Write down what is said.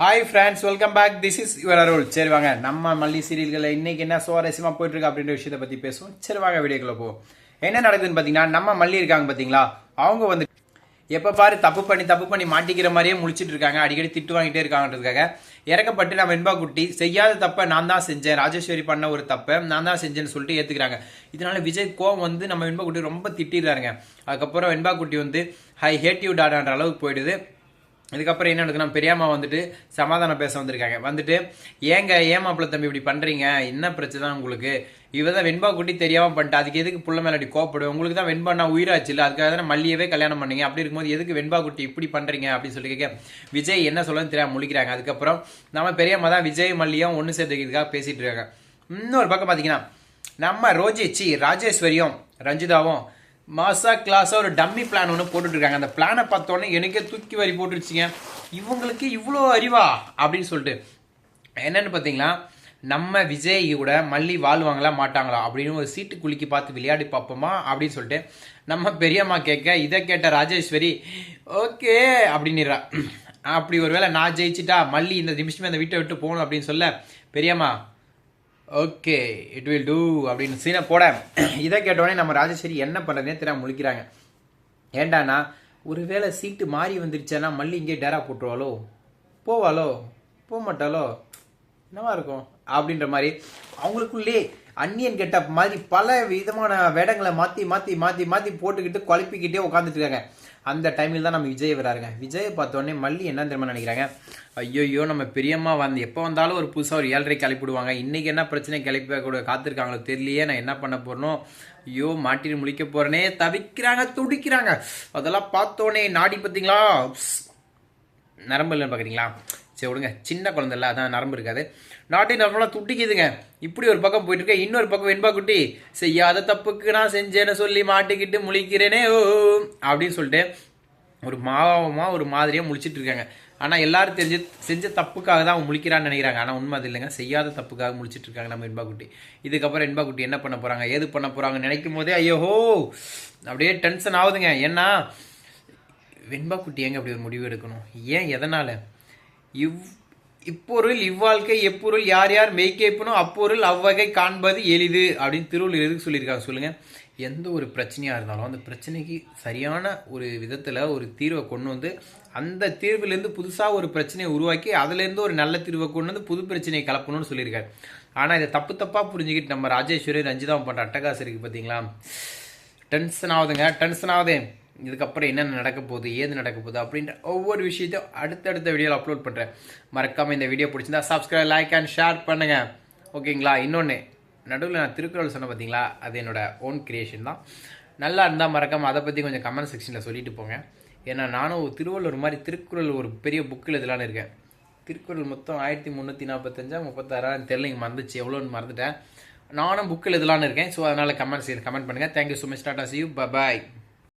Hi friends welcome back this is your Arul சரி வாங்க நம்ம மல்லி சீரியல்களில் இன்றைக்கி என்ன சுவாரஸ்யமாக போயிட்டுருக்கு அப்படின்ற விஷயத்தை பற்றி பேசுவோம். சரி வாங்க வீடியோக்குள்ள போவோம். என்ன நடக்குதுன்னு பார்த்தீங்கன்னா நம்ம மல்லி இருக்காங்க பார்த்தீங்களா? அவங்க வந்து எப்போ பாரு தப்பு பண்ணி தப்பு பண்ணி மாட்டிக்கிற மாதிரியே முழிச்சிட்டு இருக்காங்க. அடிக்கடி திட்டு வாங்கிட்டே இருக்காங்கன்றதுக்காக. இறக்கப்பட்டு நம்ம வெண்பா குட்டி செய்யாத தப்பை நான் தான் செஞ்சேன். ராஜேஸ்வரி பண்ண ஒரு தப்பை நான் தான் செஞ்சேன்னு சொல்லிட்டு ஏற்றுக்கிறாங்க இதனால விஜய் கோவம் வந்து நம்ம வெண்பா குட்டி ரொம்ப திட்டிடுறாருங்க. அதுக்கப்புறம் வெண்பா குட்டி வந்து ஹை ஹேட் யூ டாடான்ற அளவுக்கு போயிடுது. இதுக்கப்புறம் என்ன நடக்குதுன்னா பெரியம்மா வந்துட்டு சமாதானம் பேச வந்திருக்காங்க. வந்துட்டு ஏங்க ஏன் மாப்பிள்ள தம்பி இப்படி பண்றீங்க? என்ன பிரச்சனை உங்களுக்கு? இவ தான் வெண்பா குட்டி தெரியாம பண்ணிட்டு. அதுக்கு எதுக்கு புள்ள மேல அப்படி கோப்படும் உங்களுக்கு தான் வெண்பா நான் உயிராச்சு இல்லை? அதுக்காக தான் மல்லியவே கல்யாணம் பண்ணீங்க. அப்படி இருக்கும்போது எதுக்கு வெண்பா குட்டி இப்படி பண்றீங்க? அப்படின்னு சொல்லி கேட்க விஜய் என்ன சொல்லணும்னு தெரியாம முழிக்கிறாங்க. அதுக்கப்புறம் நம்ம பெரியம்மா தான் விஜய் மல்லியும் ஒன்று சேர்த்துக்கிறதுக்காக பேசிட்டு இருக்காங்க. இன்னொரு பக்கம் பார்த்தீங்கன்னா நம்ம ரோஜி சி ராஜேஸ்வரியும் ரஞ்சிதாவும் மாசா கிளாஸாக ஒரு டம்மி பிளான் ஒன்று போட்டுட்டு இருக்காங்க அந்த பிளானை பார்த்தோன்னே எனக்கே தூக்கி வரி போட்டுருச்சிங்க. இவங்களுக்கு இவ்வளோ அறிவா? அப்படின்னு சொல்லிட்டு என்னென்னு பார்த்தீங்களா? நம்ம விஜய் கூட மல்லி வாழ்வாங்களா மாட்டாங்களா? அப்படின்னு ஒரு சீட்டு குலுக்கி பார்த்து விளையாடி பார்ப்போமா? அப்படின்னு சொல்லிட்டு நம்ம பெரியம்மா கேட்க இதை கேட்ட ராஜேஸ்வரி ஓகே அப்படின்னுறா. அப்படி ஒருவேளை நான் ஜெயிச்சிட்டா மல்லி இந்த நிமிஷமே அந்த வீட்டை விட்டு போகணும் அப்படின்னு சொல்ல பெரியம்மா ஓகே இட் வில் டூ அப்படின்னு சீனை போட. இதை கேட்டோடனே நம்ம ராஜேஸ்வரி என்ன பண்ணுறதுனே தெரியாம முழிக்கிறாங்க. ஏண்டானா ஒருவேளை சீட்டு மாறி வந்துருச்சேன்னா மல்லி இங்கே டேரா போட்டுருவாளோ? போவாளோ? போக மாட்டாளோ என்னவா இருக்கும்? அப்படின்ற மாதிரி அவங்களுக்குள்ளே அன்னியன் கெட்டப் மாதிரி பல விதமான வேடங்களை மாற்றி மாற்றி மாற்றி மாற்றி போட்டுக்கிட்டு குழப்பிக்கிட்டே உட்காந்துட்டு இருக்காங்க அந்த டைமில் தான் நம்ம விஜய் வராருங்க. விஜயை பார்த்தோன்னே மல்லி என்ன தெரியுமா நினைக்கிறாங்க? ஐயோ நம்ம பெரியம்மா வந்து எப்போ வந்தாலும் ஒரு புதுசாக ஒரு ஏழரை கிளப்பிடுவாங்க. இன்றைக்கி என்ன பிரச்சனை கிளப்பி கூட காத்திருக்காங்களோ தெரியலையே நான் என்ன பண்ண போகிறனோ ஐயோ மாட்டிட்டு முழிக்க போகிறேனே தவிக்கிறாங்க துடிக்கிறாங்க. அதெல்லாம் பார்த்தோன்னே நாடி பார்த்தீங்களா? நரம்பு இல்லைன்னு பார்க்குறீங்களா சரி விடுங்க. சின்ன குழந்தைல அதான் நரம்பு இருக்காது. நாட்டி நரம்பெல்லாம் துட்டிக்குதுங்க இப்படி ஒரு பக்கம் போயிட்டு இருக்க இன்னொரு பக்கம் வெண்பா குட்டி செய்யாத தப்புக்கு நான் செஞ்சேன்னு சொல்லி மாட்டிக்கிட்டு முழிக்கிறேனே ஓ அப்படின்னு சொல்லிட்டு ஒரு மாவமா ஒரு மாதிரியாக முழிச்சிட்டு இருக்காங்க ஆனால் எல்லாரும் தெரிஞ்சு செஞ்ச தப்புக்காக தான் அவன் முழிக்கிறான்னு நினைக்கிறாங்க. ஆனால் உண்மை அது இல்லைங்க. செய்யாத தப்புக்காக முழிச்சிட்டு இருக்காங்க நம்ம வெண்பா இதுக்கப்புறம் வெண்பா என்ன பண்ண போகிறாங்க ஏது பண்ண போகிறாங்க நினைக்கும் போதே ஐயோ அப்படியே டென்ஷன் ஆகுதுங்க. ஏன்னா வெண்பாக்குட்டி ஏங்க அப்படி ஒரு முடிவு எடுக்கணும்? ஏன் எதனால்? இவ் இப்பொருள் இவ்வாழ்க்கை எப்பொருள் யார் யார் மெய்கேப்பனும் அப்பொருள் அவ்வகை காண்பது எளிது அப்படின்னு திருவள்ளுவர் எதுக்கு சொல்லியிருக்காங்க சொல்லுங்கள் எந்த ஒரு பிரச்சனையாக இருந்தாலும் அந்த பிரச்சனைக்கு சரியான ஒரு விதத்தில் ஒரு தீர்வை கொண்டு வந்து அந்த தீர்விலேருந்து புதுசாக ஒரு பிரச்சனையை உருவாக்கி அதுலேருந்து ஒரு நல்ல தீர்வை கொண்டு வந்து புது பிரச்சனையை கலப்பணும்னு சொல்லியிருக்காரு. ஆனால் இதை தப்பு தப்பாக புரிஞ்சுக்கிட்டு நம்ம ராஜேஸ்வரி ரஞ்சிதா பண்ணுற அட்டகாசம் இருக்குது பார்த்தீங்களா டென்ஷன் ஆகுதுங்க. டென்ஷன் ஆகுது. இதுக்கப்புறம் என்னென்ன நடக்க போகுது ஏது நடக்க போகுது அப்படின்ற ஒவ்வொரு விஷயத்தையும் அடுத்தடுத்த வீடியோவில் அப்லோட் பண்ணுறேன் மறக்காமல் இந்த வீடியோ பிடிச்சிருந்தா சப்ஸ்கிரைப் லைக் அண்ட் ஷேர் பண்ணுங்கள் ஓகேங்களா இன்னொன்று நடுவில் நான் திருக்குறள் சொன்னேன் பார்த்தீங்களா அது என்னோடய ஓன் கிரியேஷன் தான். நல்லா இருந்தால் மறக்காமல் அதை பற்றி கொஞ்சம் கமெண்ட் செக்ஷனில் சொல்லிட்டு போங்க. ஏன்னா நானும் ஒரு திருவள்ளுவர் மாதிரி திருக்குறள் ஒரு பெரிய புக்கில் இதெல்லாம் இருக்கேன். திருக்குறள் மொத்தம் ஆயிரத்தி முந்நூற்றி நாற்பத்தஞ்சா முப்பத்தாறாயிரம் தெரியல மறந்துச்சு. எவ்வளோன்னு மறந்துட்டேன். நானும் புக்கில் இதெல்லாம் இருக்கேன். ஸோ அதனால் கமெண்ட்ஸ் கமெண்ட் பண்ணுங்கள் thank you so much tata see you bye